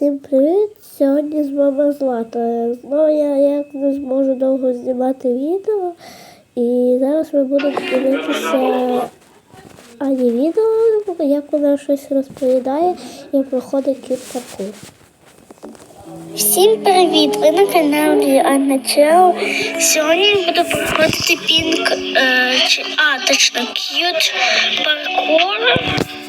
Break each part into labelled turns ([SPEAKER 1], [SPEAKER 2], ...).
[SPEAKER 1] Всім привіт! Сьогодні з вами Злата. Ну, я як не зможу довго знімати відео. І зараз ми будемо дивитися Ані відео, як вона щось розповідає і проходить кіт-паркур. Всім привіт! Ви на каналі Анна Чел. Сьогодні я буду проходити пінк, е, а, точно, к'ют паркур.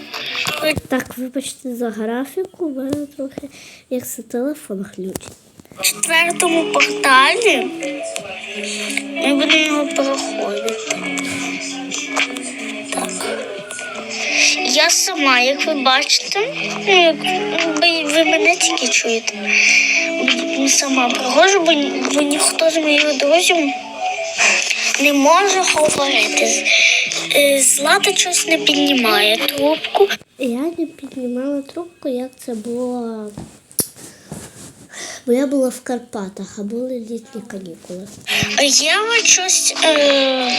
[SPEAKER 1] Так, вибачте за графіку, у мене трохи як це телефон глючить. В четвертому порталі ми будемо його проходити. Так. Я сама, як ви бачите, ну, як ви, ви мене тільки чуєте. Сама проходжу, бо, бо ніхто з моїх друзів не може говорити. Е, Злата щось не піднімає трубку. Я не піднімала трубку, як це було. Бо я була в Карпатах, а були літні канікули. А Єва щось. Е...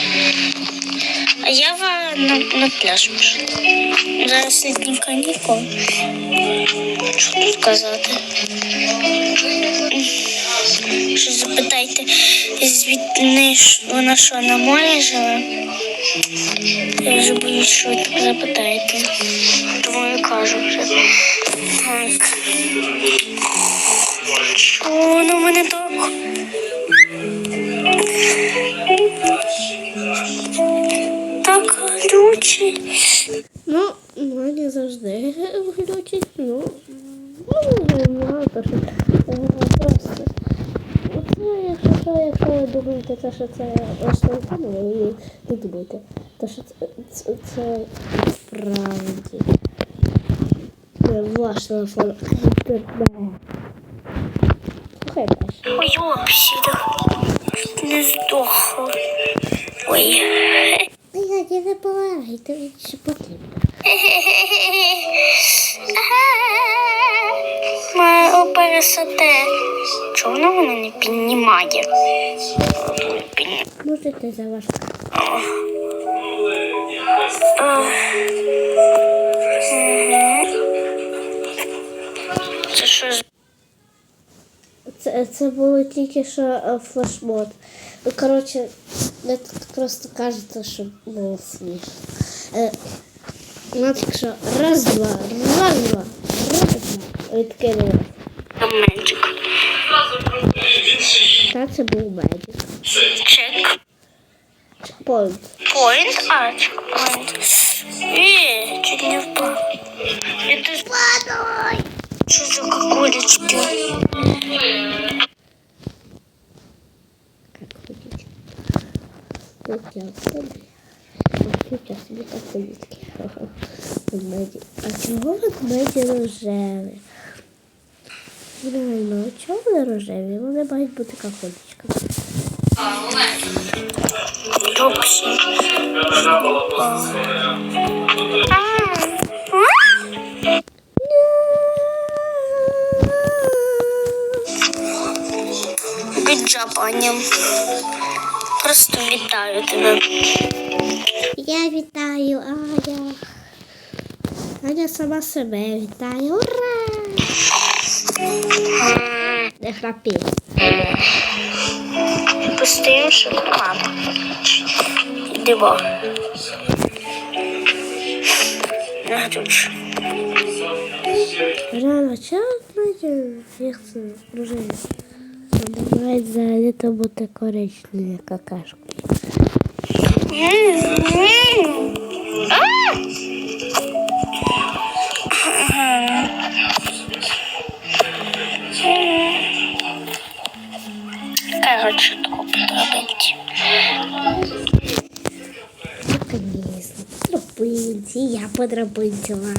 [SPEAKER 1] А Єва на, на пляж пішла. Зараз літні канікули. Що тут казати? Що запитайте, звідти вона що на морі живе? Я вже боюсь, що ви так запитаєте. Тому я кажу вже. Так. Чого воно мене так? Так глючить. Ну, мені завжди глючить. Ну, ну, знаю, що просто. Це, якщо що, якщо ви думаєте, те, що це ваш телефон, ви не думайте. То що це, це, це справді. Це ваш телефон. Слухай далі. Ой, обсіда. Не здохла. Ой. Я не забувай, ти ще потрібно. Моя пересоте. Чого вона мене не піднімає? Може, ти заважка. Це що з це, це було тільки що е, флешмоб. Ну, коротше, я тут просто кажете, що було смішно. Е, ну, так що раз, два, раз, два, раз, два. Відкинули. Меджик. Та це був меджик. Чек. Чекпоінт. Поінт? А, чекпоінт. Е, чуть не впав. Ж... Падай! Что за какулечки? Как ходить? Тут я собі. Тут я собі. Ведмеді. А чого ведмеді рожеві? Реально, чого вони рожеві? Вони мають бути кахолічками. Топсі. Аня. Просто вітаю тебе. Я вітаю, Аня. Аня сама себе вітає. Ура! Не храпі. Пустим шоколад. Йдемо. На тут. Рано час, знаєте, як це дружина. Бувають взагалі то бути коричневі какашки. Короче, таку подробинці. Конечно, подробинці, я подробинці вам.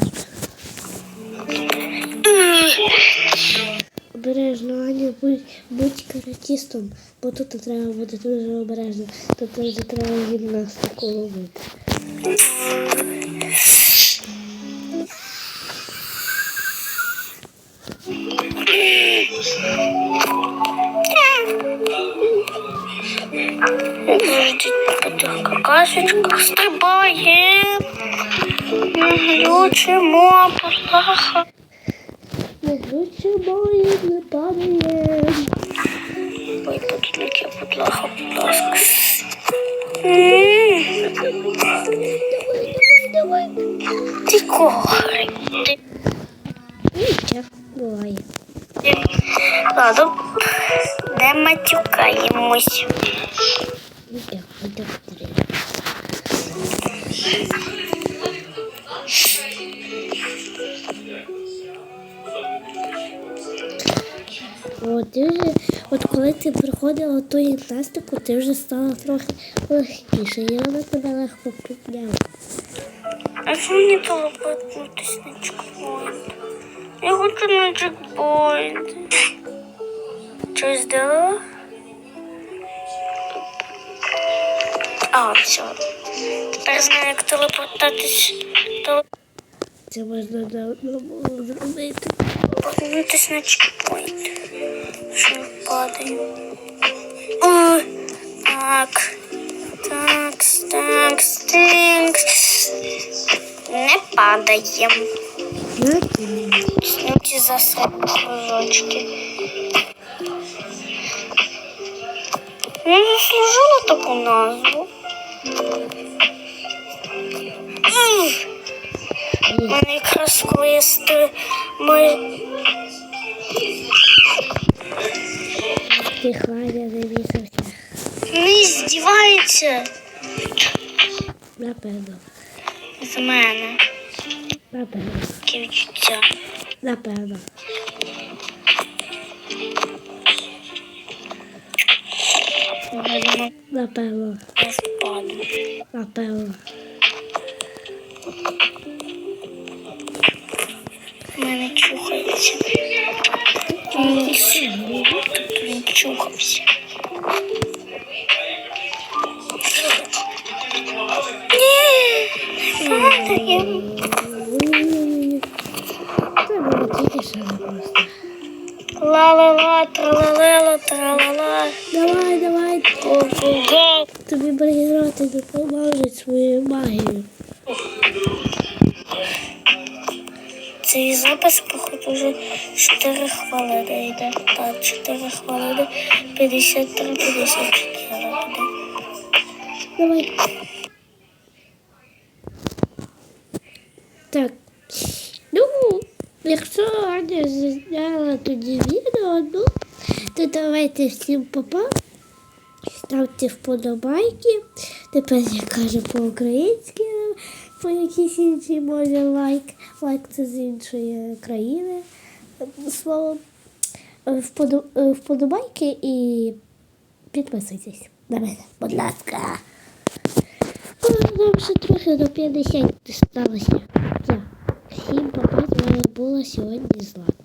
[SPEAKER 1] Обережно, Аня, будь, будь каратістом, бо тут треба бути дуже обережно. Тут треба гімнастику робити. Какашечка стрибає. Глючимо, плаха. Моє не падає.
[SPEAKER 2] Ой, подумайте, будь ласка, будь ласка.
[SPEAKER 1] Давай, давай, давай.
[SPEAKER 2] Ти кого? Ти
[SPEAKER 1] Нічого, буває.
[SPEAKER 2] Ладно, не матюкаємось.
[SPEAKER 1] От, вже, от коли ти проходила ту гімнастику, ти вже стала трохи легкіше, і вона тебе легко підняла.
[SPEAKER 2] А що мені телепортнутися на чекпоінт? Я хочу на чекпоінт. Щось дала? А, все. Тепер знаю, як телепортатись.
[SPEAKER 1] Це можна давно було зробити.
[SPEAKER 2] Телепортнутися на чекпоінт. Що я падаю? О, так. Так, так, так. Не падаємо.
[SPEAKER 1] На тобі.
[SPEAKER 2] Снуті кружочки. Я заслужила таку назву. У мене якраз коли. Ми...
[SPEAKER 1] Ти хваля вивісився.
[SPEAKER 2] не здівається
[SPEAKER 1] Напевно.
[SPEAKER 2] з мене.
[SPEAKER 1] Напевно.
[SPEAKER 2] Таке відчуття.
[SPEAKER 1] Напевно. Напевно.
[SPEAKER 2] я впаду.
[SPEAKER 1] Напевно.
[SPEAKER 2] У мене чухається. Ніс. Тут він. Ні, падаємо.
[SPEAKER 1] Це було тільки що не просто.
[SPEAKER 2] Ла-ла-ла, тралалела, тралала.
[SPEAKER 1] Давай, давай.
[SPEAKER 2] Ого.
[SPEAKER 1] Тобі бригірати допоможуть свою магію.
[SPEAKER 2] Цей запис, походу, вже 4 хвилини йде. Так, 4 хвилини, 53, 54 буде.
[SPEAKER 1] Давай. Так. Ну, якщо Аня зняла тоді відео, ну, то давайте всім папа. Ставте вподобайки. Тепер я кажу по-українськи, по якійсь іншій мові лайк. Лайк це з іншої країни. Слово. Е, Вподобайки і підписуйтесь на мене, будь ласка. Нам ще трохи до 50 сталося. Все. Всім вами була сьогодні Злата.